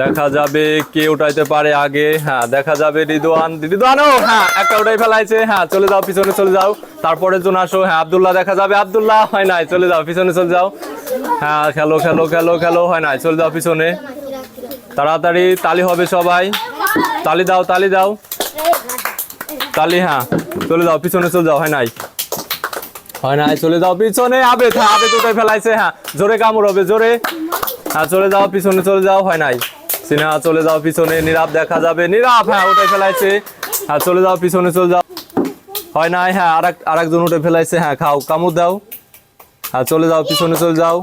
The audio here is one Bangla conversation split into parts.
দেখা যাবে কে উঠাইতে পারে আগে। হ্যাঁ দেখা যাবে রিদওয়ান রিদওয়ানও হ্যাঁ একটা উঠাই ফেলাইছে। হ্যাঁ চলে যাও, পিছনে চলে যাও। তারপরে জন আসো। হ্যাঁ আবদুল্লাহ দেখা যাবে। আবদুল্লাহ, হয় নাই, চলে যাও, পিছনে চলে যাও। হ্যাঁ খেলো খেলো খেলো খেলো, হয় নাই, চলে যাও পিছনে। তাড়াতাড়ি, তালি হবে সবাই। তালি দাও তালি দাও। তালি হ্যাঁ চলে যাও, পিছনে চলে যাও, হয় নাই। হয় নাই, চলে যাও, পিছনে আবে হ্যাঁ আবে দুটাই ফেলাইছে হ্যাঁ জোরে কামড় হবে, জোরে। হ্যাঁ চলে যাও, পিছনে চলে যাও, হয় নাই। সিনেমা চলে যাও পিছনে, নীরব দেখা যাবে। নীরব হ্যাঁ উঠে ফেলাইছে। হ্যাঁ চলে যাও পিছনে, চলে যাও। হয় নাই হ্যাঁ আরেক আরেকজন উঠে ফেলাইছে। হ্যাঁ খাও, কামড় দাও। হ্যাঁ চলে যাও পিছনে, চলে যাও।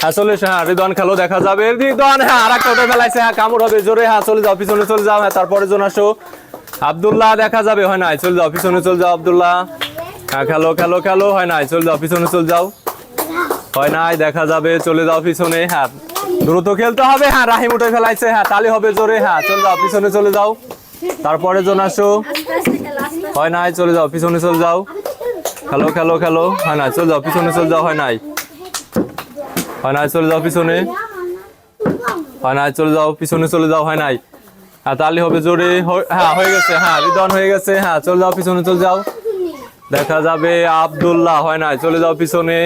হ্যাঁ চলে হ্যাঁ রিদওয়ান খেলো, দেখা যাবে। রিদওয়ান হ্যাঁ আরেকটা উঠে ফেলাইছে। হ্যাঁ কামড় হবে জোরে। হ্যাঁ চলে যাও পিছনে, চলে যাও। হ্যাঁ তারপরে জন আসো। আব্দুল্লাহ, দেখা যাবে। হয় নাই, চলে যাও পিছনে, চলে যাও আব্দুল্লাহ। হ্যাঁ খেলো খেলো খেলো। হয় নাই, চলে যাও পিছনে, চলে যাও। হয় নাই, দেখা যাবে। চলে যাও পিছনে হ্যাঁ। দ্রুত খেলতে হবে হ্যাঁ রাহিম উঠে ফেলাইছে হ্যাঁ তালি হবে জোরে হ্যাঁ চলে যাও, পিছনে চলে যাও। তারপরে জন আসো। হয় নাই, চলে যাও, পিছনে চলে যাও। খেলো খেলো খেলো, হয় নাই, চলে যাও, পিছনে চলে যাও, হয় নাই। হয় নাই, চলে যাও, পিছনে। হয় নাই, চলে যাও, পিছনে চলে যাও, হয় নাই। হ্যাঁ তালি হবে জোরে হ্যাঁ হয়ে গেছে হ্যাঁ রিদন হয়ে গেছে হ্যাঁ চলে যাও, পিছনে চলে যাও। দেখা যাবে আব্দুল্লাহ, হয় নাই, চলে যাও, পিছনে।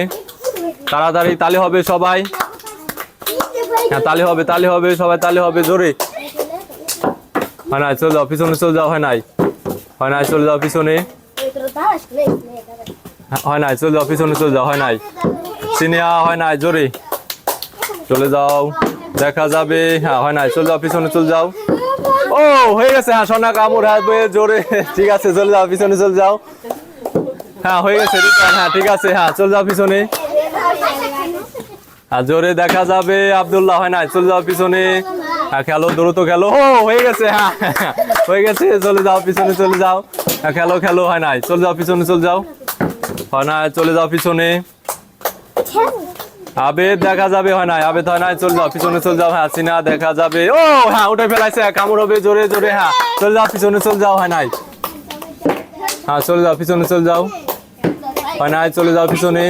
তাড়াতাড়ি তালি হবে সবাই। হ্যাঁ তালে হবে তালি হবে সবাই তালে হবে জোরে। হয় নাই চলে যাও পিছনে চলে যাও হয় নাই। হয় নাই চলে যাও পিছনে। হ্যাঁ, হয় নাই চলে যাও পিছনে চলে যাও হয় নাই। সিনিয়া হয় নাই জোরে। চলে যাও দেখা যাবে। হ্যাঁ হয় নাই চলে যাও পিছনে চলে যাও। ও হয়ে গেছে হ্যাঁ সোনা কামড় হাসবে জোরে। ঠিক আছে চলে যাও পিছনে চলে যাও। হ্যাঁ হয়ে গেছে হ্যাঁ ঠিক আছে হ্যাঁ চলে যাও পিছনে। হ্যাঁ জোরে দেখা যাবে আব্দুল্লাহ হয় নাই চলে যাও পিছনে। হ্যাঁ খেলো দ্রুত খেলো। ও হয়ে গেছে হ্যাঁ হয়ে গেছে চলে যাও পিছনে চলে যাও। হ্যাঁ খেলো খেলো হয় নাই চলে যাও পিছনে চলে যাও। হয় নাই চলে যাও পিছনে। আবেদ দেখা যাবে হয় নাই আবেদ হয় নাই চলে যাও পিছনে চলে যাও। হ্যাঁ সিনা দেখা যাবে। ও হ্যাঁ উঠে ফেলাইছে হ্যাঁ, কামড় হবে জোরে জোরে হ্যাঁ চলে যাও পিছনে চলে যাও হয় নাই। হ্যাঁ চলে যাও পিছনে চলে যাও। হয় নাই চলে যাও পিছনে।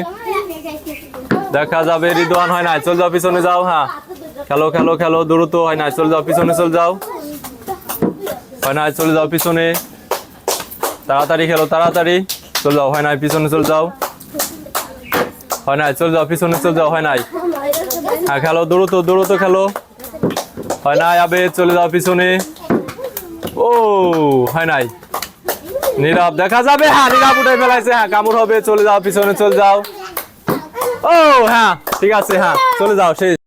দেখা যাবে, রিদওয়ান হয় নাই। চলে যাও, পিছনে যাও হ্যাঁ। খেলো খেলো খেলো, দ্রুত হয় নাই। চলে যাও, পিছনে চলে যাও। হয় নাই, চলে যাও, পিছনে। তাড়াতাড়ি খেলো, তাড়াতাড়ি। চলে যাও, হয় নাই, পিছনে চলে যাও। হয় নাই, চলে যাও, পিছনে চলে যাও, হয় নাই। হ্যাঁ খেলো, দ্রুত দ্রুত খেলো। হয় নাই আবে চলে যাও, পিছনে। ও, হয় নাই। নীরব, দেখা যাবে হ্যাঁ নীরব উঠে ফেলাইছে হ্যাঁ কামড় হবে। চলে যাও, পিছনে চলে যাও। ও হ্যাঁ ঠিক আছে হ্যাঁ চলে যাও শেষ